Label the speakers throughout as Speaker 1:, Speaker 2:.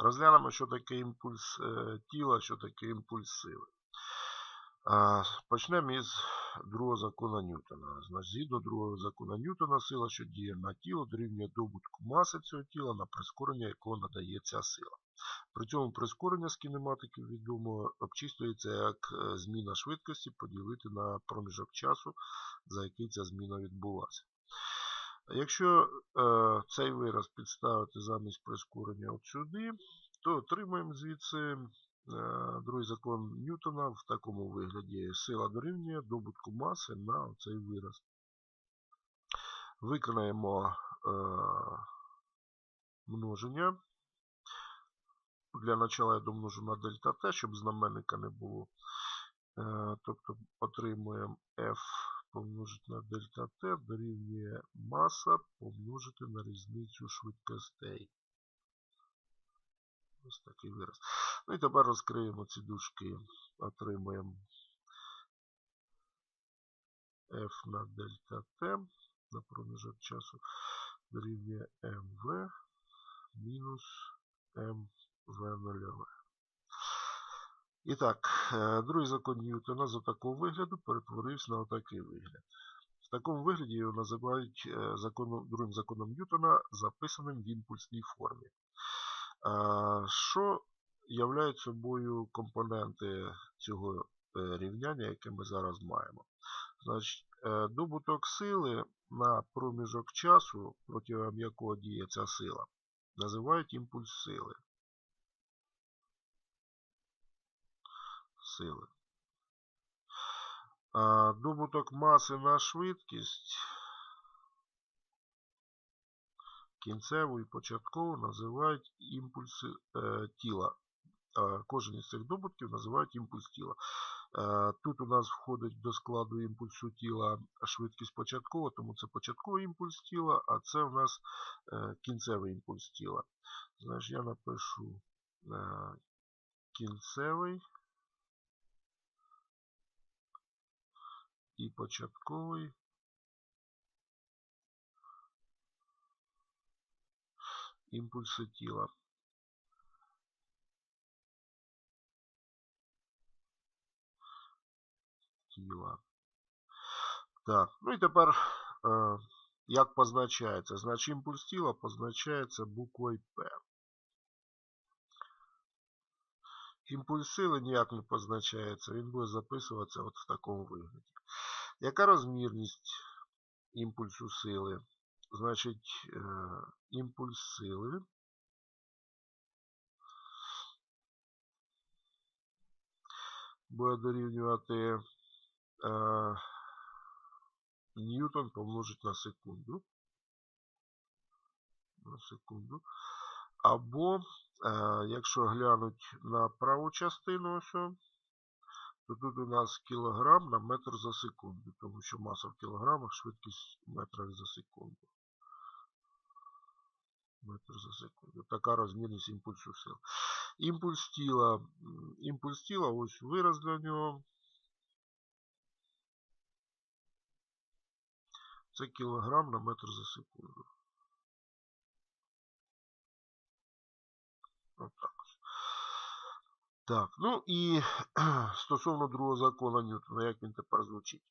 Speaker 1: Розглянемо, що таке імпульс е, тіла, що таке імпульс сили. Почнемо із другого закону Ньютона. Згідно другого закону Ньютона, сила, що діє на тіло, дорівнює добутку маси цього тіла, на прискорення якого надає ця сила. При цьому прискорення з кінематики відомо обчислюється як е, зміна швидкості поділити на проміжок часу, за який ця зміна відбулася. Якщо е, цей вираз підставити замість прискорення от сюди, то отримаємо звідси е, другий закон Ньютона в такому вигляді. Сила дорівнює добутку маси на цей вираз. Виконаємо е, множення. Для начала я домножу на дельта Т, щоб знаменника не було. Е, тобто отримуємо F помножити на дельта Т дорівнює маса помножити на різницю швидкостей. Ось такий вираз. Ну і тепер розкриємо ці дужки. Отримуємо F на дельта Т на проміжок часу дорівнює МВ мінус МВ0. І так, е, другий закон Ньютона за такого вигляду перетворився на отакий вигляд. В такому вигляді його називають е, законом, другим законом Ньютона, записаним в імпульсній формі. Е, що являють собою компоненти цього рівняння, яке ми зараз маємо? Значить, Добуток сили на проміжок часу, протягом якого діє ця сила, називають імпульс сили. Сили. Добуток маси на швидкість кінцеву і початкову називають імпульси е, тіла. Кожен із цих добутків називають імпульс тіла. Е, тут у нас входить до складу імпульсу тіла швидкість початкова, тому це початковий імпульс тіла, а це у нас е, кінцевий імпульс тіла. Значить, я напишу е, кінцевий і початковий. Імпульси тіла. Тіла. Так, ну і тепер, е, як позначається? Значить, імпульс тіла позначається буквою П. Імпульс сили ніяк не позначається, він буде записуватися от в такому вигляді. Яка розмірність імпульсу сили? Значить, імпульс сили буде дорівнювати е, ньютон помножить на секунду. На секунду. Або, е, якщо глянуть на праву частину, ось, то тут у нас кілограм на метр за секунду, тому що маса в кілограмах, швидкість в метрах за секунду. Метр за секунду. Така розмірність імпульсу сил. Імпульс тіла. Імпульс тіла, ось вираз для нього. Це кілограм на метр за секунду. Отак. Так, ну і стосовно другого закону Ньютона, як він тепер звучить?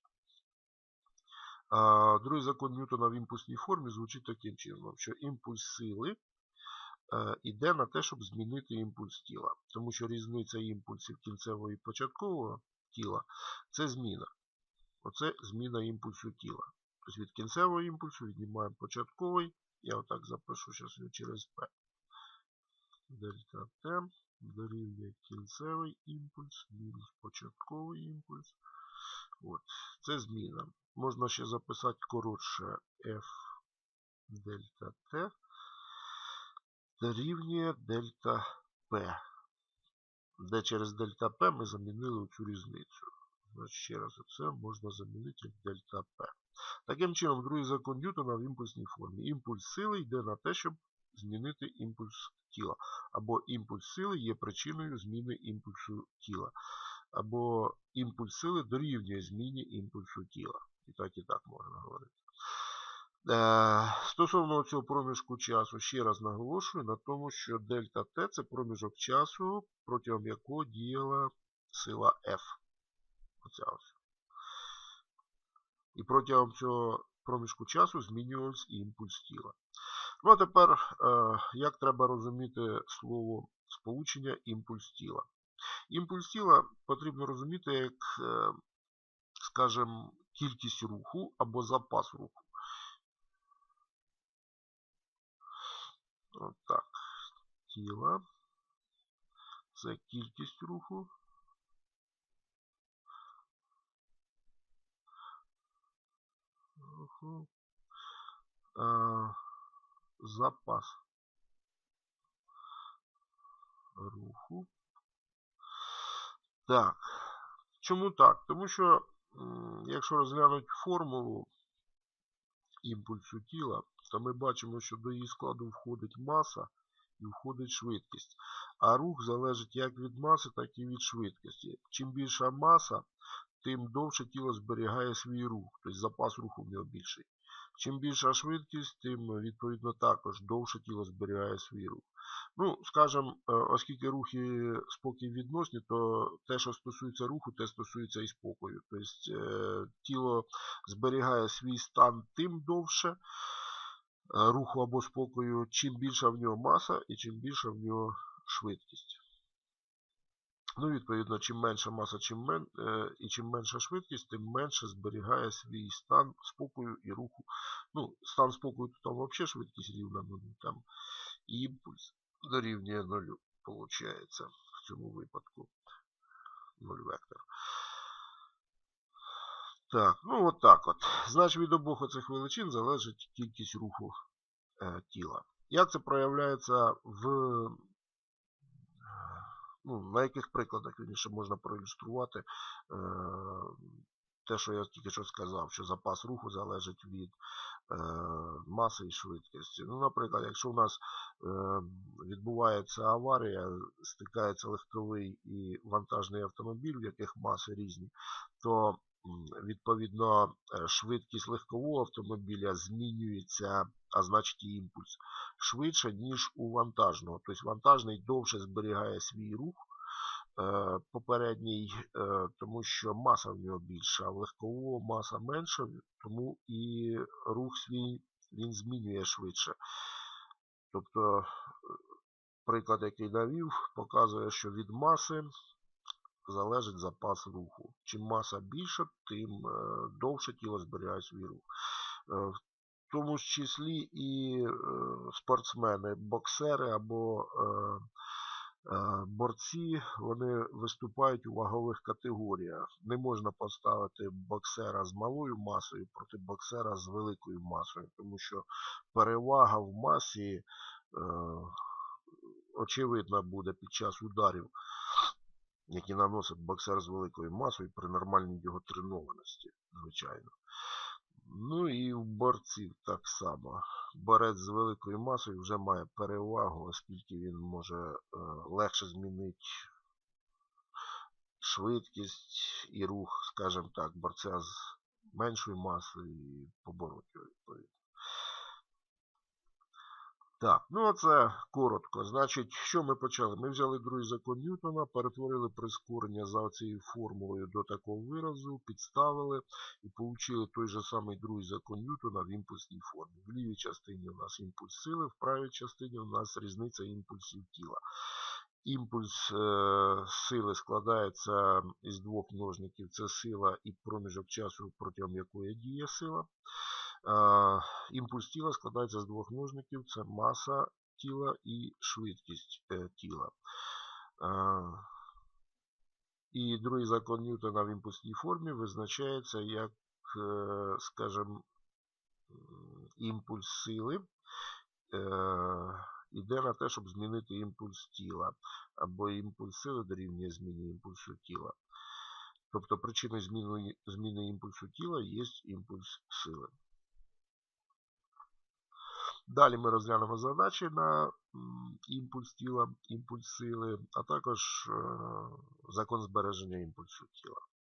Speaker 1: Другий закон Ньютона в імпульсній формі звучить таким чином, що імпульс сили йде е, на те, щоб змінити імпульс тіла. Тому що різниця імпульсів кінцевого і початкового тіла це зміна. Оце зміна імпульсу тіла. Тобто від кінцевого імпульсу віднімаємо початковий. Я отак запишу зараз через P. Дельта Т дорівнює кінцевий імпульс мінус початковий імпульс. От, Це зміна. Можна ще записати коротше F дельта T дорівнює дельта P. Де через дельта P ми замінили цю різницю. Ще раз це можна замінити як дельта P. Таким чином, другий закон Ньютона в імпульсній формі. Імпульс сили йде на те, щоб змінити імпульс тіла. Або імпульс сили є причиною зміни імпульсу тіла. Або імпульс сили дорівнює зміні імпульсу тіла. І так, і так можна говорити. Е, Стосовно цього проміжку часу, ще раз наголошую на тому, що дельта Т це проміжок часу, протягом якого діяла сила F. Оця ось. І протягом цього проміжку часу змінювався імпульс тіла. Ну а тепер, е, як треба розуміти слово сполучення імпульс тіла? Імпульс тіла потрібно розуміти як, е, скажімо, кількість руху або запас руху. Отак. Тіла. Це кількість руху. Руху. Запас руху. Так. Чому так? Тому що, якщо розглянути формулу імпульсу тіла, то ми бачимо, що до її складу входить маса і входить швидкість. А рух залежить як від маси, так і від швидкості. Чим більша маса, тим довше тіло зберігає свій рух, тобто запас руху в нього більший. Чим більша швидкість, тим відповідно також довше тіло зберігає свій рух. Ну, скажімо, е, оскільки рухи спокій відносні, то те, що стосується руху, те стосується і спокою. Тобто е, тіло зберігає свій стан тим довше е, руху або спокою, чим більша в нього маса і чим більша в нього швидкість. Ну, відповідно, чим менша маса чим мен, е, і чим менша швидкість, тим менше зберігає свій стан спокою і руху. Ну, Стан спокою то там взагалі швидкість рівна нулю. Там імпульс дорівнює нулю, виходить, в цьому випадку. Нуль вектор. Так, ну от так от. Значить, від обох оцих величин залежить кількість руху е, тіла. Як це проявляється в ну, на яких прикладах вірніше, можна проілюструвати е, те, що я тільки що сказав, що запас руху залежить від е, маси і швидкості. Ну, Наприклад, якщо у нас е, відбувається аварія, стикається легковий і вантажний автомобіль, в яких маси різні, то відповідно е, швидкість легкового автомобіля змінюється, а значить і імпульс, швидше, ніж у вантажного. Тобто вантажний довше зберігає свій рух е, попередній, е, тому що маса в нього більша, а в легкового маса менша, тому і рух свій він змінює швидше. Тобто, приклад, який навів, показує, що від маси залежить запас руху. Чим маса більша, тим е, довше тіло зберігає свій рух. Е, в тому ж числі і е, спортсмени, боксери або борці, вони виступають у вагових категоріях. Не можна поставити боксера з малою масою проти боксера з великою масою, тому що перевага в масі очевидна буде під час ударів які наносить боксер з великою масою при нормальній його тренованості, звичайно. Ну і в борців так само. Борець з великою масою вже має перевагу, оскільки він може е, легше змінити швидкість і рух, скажімо так, борця з меншою масою і побороти його відповідно. Так, ну оце коротко. Значить, що ми почали? Ми взяли другий закон Ньютона, перетворили прискорення за цією формулою до такого виразу, підставили і отримали той же самий другий закон Ньютона в імпульсній формі. В лівій частині у нас імпульс сили, в правій частині у нас різниця імпульсів тіла. Імпульс е, сили складається із двох множників. Це сила і проміжок часу, протягом якої діє сила. Імпульс тіла складається з двох множників: це маса тіла і швидкість е, тіла. І другий закон Ньютона в імпульсній формі визначається як, е, скажімо, імпульс сили йде е, на те, щоб змінити імпульс тіла, або імпульс сили дорівнює зміні імпульсу тіла. Тобто причиною зміни, зміни імпульсу тіла є імпульс сили. Далі ми розглянемо задачі на імпульс тіла, імпульс сили, а також е, закон збереження імпульсу тіла.